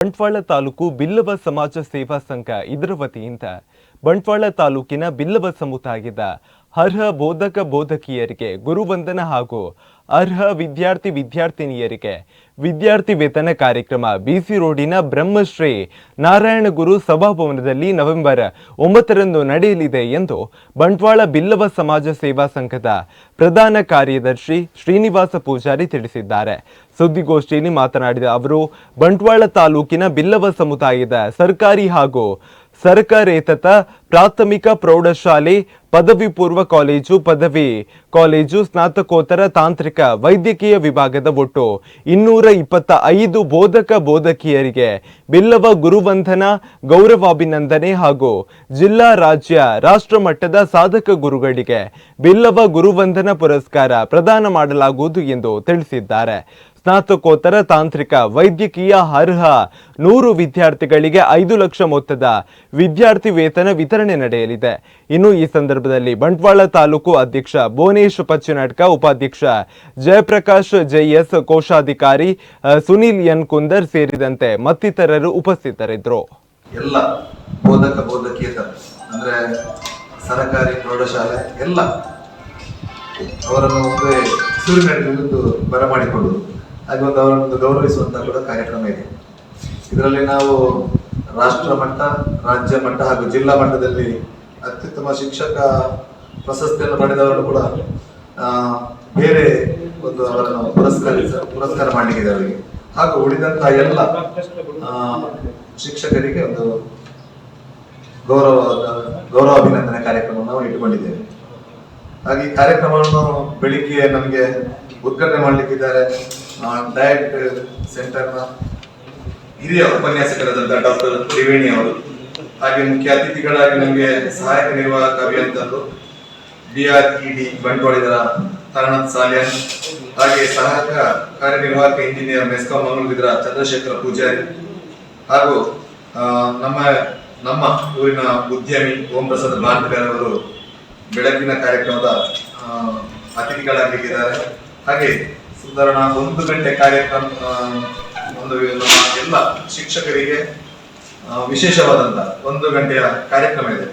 ಬಂಟ್ವಾಳ ತಾಲೂಕು ಬಿಲ್ಲವ ಸಮಾಜ ಸೇವಾ ಸಂಘ ಇದರ ವತಿಯಿಂದ ಬಂಟ್ವಾಳ ತಾಲೂಕಿನ ಬಿಲ್ಲವ ಸಮುದಾಯದ ಅರ್ಹ ಬೋಧಕ ಬೋಧಕಿಯರಿಗೆ ಗುರುವಂದನ ಹಾಗೂ ಅರ್ಹ ವಿದ್ಯಾರ್ಥಿ ವಿದ್ಯಾರ್ಥಿನಿಯರಿಗೆ ವಿದ್ಯಾರ್ಥಿ ವೇತನ ಕಾರ್ಯಕ್ರಮ ಬಿಸಿ ರೋಡಿನ ಬ್ರಹ್ಮಶ್ರೀ ನಾರಾಯಣ ಗುರು ಸಭಾಭವನದಲ್ಲಿ ನವೆಂಬರ್ ಒಂಬತ್ತರಂದು ನಡೆಯಲಿದೆ ಎಂದು ಬಂಟ್ವಾಳ ಬಿಲ್ಲವ ಸಮಾಜ ಸೇವಾ ಸಂಘದ ಪ್ರಧಾನ ಕಾರ್ಯದರ್ಶಿ ಶ್ರೀನಿವಾಸ ಪೂಜಾರಿ ತಿಳಿಸಿದ್ದಾರೆ. ಸುದ್ದಿಗೋಷ್ಠಿಯಲ್ಲಿ ಮಾತನಾಡಿದ ಅವರು, ಬಂಟ್ವಾಳ ತಾಲೂಕಿನ ಬಿಲ್ಲವ ಸಮುದಾಯದ ಸರ್ಕಾರಿ ಹಾಗೂ ಸರ್ಕಾರೇತತ ಪ್ರಾಥಮಿಕ ಪ್ರೌಢಶಾಲೆ ಪದವಿ ಪೂರ್ವ ಕಾಲೇಜು ಪದವಿ. ಕಾಲೇಜು ಸ್ನಾತಕೋತ್ತರ ತಾಂತ್ರಿಕ ವೈದ್ಯಕೀಯ ವಿಭಾಗದ ಒಟ್ಟು ಇನ್ನೂರ ಇಪ್ಪತ್ತ ಐದು ಬೋಧಕ ಬೋಧಕಿಯರಿಗೆ ಬಿಲ್ಲವ ಗುರುವಂದನ, ಗೌರವಾಭಿನಂದನೆ ಹಾಗೂ ಜಿಲ್ಲಾ ರಾಜ್ಯ ರಾಷ್ಟ್ರ ಮಟ್ಟದ ಸಾಧಕ ಗುರುಗಳಿಗೆ ಬಿಲ್ಲವ ಗುರುವಂದನ ಪುರಸ್ಕಾರ ಪ್ರದಾನ ಮಾಡಲಾಗುವುದು ಎಂದು ತಿಳಿಸಿದ್ದಾರೆ. ಸ್ನಾತಕೋತ್ತರ ತಾಂತ್ರಿಕ ವೈದ್ಯಕೀಯ ಅರ್ಹ ನೂರು ವಿದ್ಯಾರ್ಥಿಗಳಿಗೆ ಐದು ಲಕ್ಷ ಮೊತ್ತದ ವಿದ್ಯಾರ್ಥಿ ವೇತನ ವಿತರಣೆ ನಡೆಯಲಿದೆ. ಇನ್ನು ಈ ಸಂದರ್ಭದಲ್ಲಿ ಬಂಟ್ವಾಳ ತಾಲೂಕು ಅಧ್ಯಕ್ಷ ಭುವನೇಶ್ ಪಚ್ಚನಾಟಕ ಉಪಾಧ್ಯಕ್ಷ ಜಯಪ್ರಕಾಶ್, ಜೆಎಸ್ ಕೋಶಾಧಿಕಾರಿ ಸುನಿಲ್ ಎನ್. ಕುಂದರ್ ಸೇರಿದಂತೆ ಮತ್ತಿತರರು ಉಪಸ್ಥಿತರಿದ್ದರು. ಎಲ್ಲ ಬೋಧಕ, ಬೋಧಕೇತರ, ಅಂದ್ರೆ ಸರಕಾರಿ ಪ್ರೌಢಶಾಲೆ, ಎಲ್ಲ ಅವರನ್ನು ಒಂದೇ ಸೂರ್ಯನಡಿಗೊಂದು ಬರಮಾಡಿಕೊಳ್ಳುವುದು ಹಾಗೆ ಒಂದು ಅವರನ್ನು ಗೌರವಿಸುವಂತಹ ಕೂಡ ಕಾರ್ಯಕ್ರಮ ಇದೆ. ಇದರಲ್ಲಿ ನಾವು ರಾಷ್ಟ್ರ ಮಟ್ಟ, ರಾಜ್ಯ ಮಟ್ಟ ಹಾಗೂ ಜಿಲ್ಲಾ ಮಟ್ಟದಲ್ಲಿ ಅತ್ಯುತ್ತಮ ಶಿಕ್ಷಕ ಪ್ರಶಸ್ತಿಯನ್ನು ಪಡೆದವರು ಕೂಡ ಬೇರೆ ಒಂದು ಅವರನ್ನು ಪುರಸ್ಕರಿಸ ಪುರಸ್ಕಾರ ಮಾಡಲಿಕ್ಕಿದೆ ಅವರಿಗೆ. ಹಾಗೂ ಉಳಿದಂತಹ ಎಲ್ಲ ಶಿಕ್ಷಕರಿಗೆ ಒಂದು ಗೌರವ ಗೌರವ ಅಭಿನಂದನೆ ಕಾರ್ಯಕ್ರಮ ನಾವು ಇಟ್ಟುಕೊಂಡಿದ್ದೇವೆ. ಹಾಗೆ ಈ ಕಾರ್ಯಕ್ರಮವನ್ನು ಬೆಳಿಗ್ಗೆ ನಮಗೆ ಉದ್ಘಾಟನೆ ಮಾಡಲಿಕ್ಕಿದ್ದಾರೆ ಡಯಟ್ ಸೆಂಟರ್ನ ಹಿರಿಯ ಉಪನ್ಯಾಸಕರಾದಂತಹ ಡಾಕ್ಟರ್ ತ್ರಿವೇಣಿ ಅವರು. ಹಾಗೆ ಮುಖ್ಯ ಅತಿಥಿಗಳಾಗಿ ನಮಗೆ ಸಹಾಯಕ ನಿರ್ವಾಹಕ ಅಭಿಯಂತರರು ಬಿ ಆರ್ ಇ ಡಿ ಬಂಟ್ವಾಳಿದರ ಹಾಗೆ ಸಹಾಯಕ ಕಾರ್ಯನಿರ್ವಾಹಕ ಇಂಜಿನಿಯರ್ ಮೆಸ್ಕಾಂ ಮಂಗಳೂರಿದ್ರ ಚಂದ್ರಶೇಖರ ಪೂಜಾರಿ. ಹಾಗೂ ನಮ್ಮ ನಮ್ಮ ಊರಿನ ಉದ್ಯಮಿ ಓಂ ಪ್ರಸಾದ್ ಭಾರತಿಗಾರ್ ಅವರು ಬೆಳಗಿನ ಕಾರ್ಯಕ್ರಮದ ಅತಿಥಿಗಳಾಗಿದ್ದಾರೆ. ಹಾಗೆ ಸುಧಾರಣ ಒಂದು ಗಂಟೆ ಕಾರ್ಯಕ್ರಮ ಒಂದು ಎಲ್ಲ ಶಿಕ್ಷಕರಿಗೆ ವಿಶೇಷವಾದಂತಹ ವಿಶೇಷವಾದಂತ ಒಂದು ಗಂಟೆಯ ಕಾರ್ಯಕ್ರಮ ಇದೆ.